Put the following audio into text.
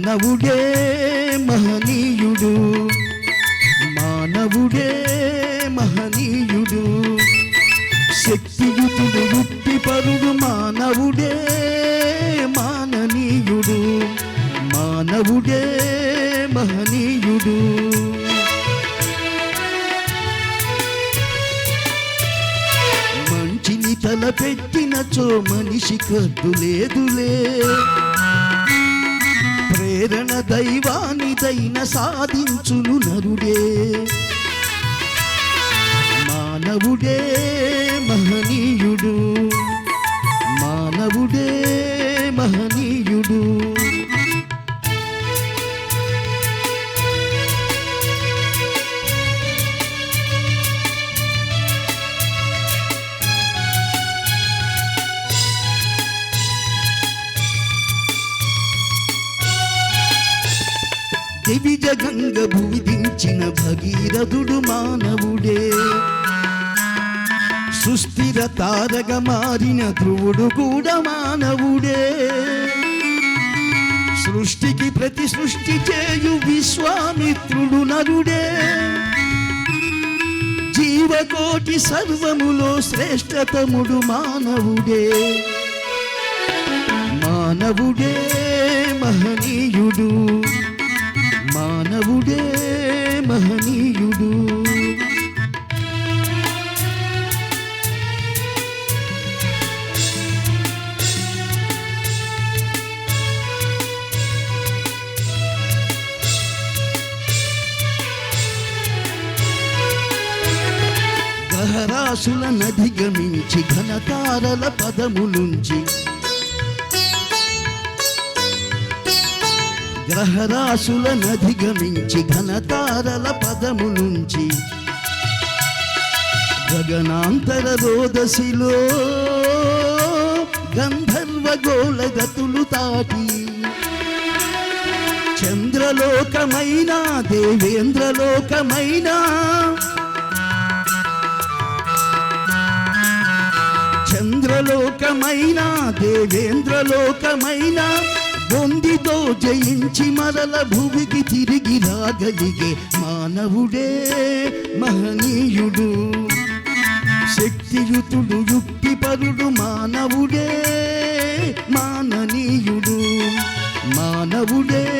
మానవుడే మహనీయుడు. మానవుడే మహనీయుడు. శక్తియుతుడు యుక్తి పరుడు మానవుడే మాననీయుడు. మానవుడే మహనీయుడు. మంచిని తలపెట్టినచో మనిషి కద్దు లేదులే ప్రేరణ దైవానిదైన సాధించును నరుడే. మానవుడే మహనీయుడు మానవుడే దివిజ గంగ భూమి భగీరథుడు మానవుడే. సుస్థిర తారగ మారిన ధ్రువుడు కూడా మానవుడే. సృష్టికి ప్రతి సృష్టి చేయు విశ్వామిత్రుడు నరుడే. జీవకోటి సర్వములో శ్రేష్టతముడు మానవుడే. మానవుడే. ఆకాశుల నధిగమించి ఘనతారల పదములుంచి గ్రహరాశుల నధిగమించి ఘనతారల పదములుంచి గగనాంతర రోదసిలో గంధర్వ గోళగతులు తాటి చంద్రలోకమైన దేవేంద్రలోకమైన చంద్రలోకమైన దేవేంద్రలోకమైన బొందితో జయించి మరల భూమికి తిరిగి రాగలిగే మానవుడే మహనీయుడు. శక్తియుతుడు యుక్తిపరుడు మానవుడే మాననీయుడు. మానవుడే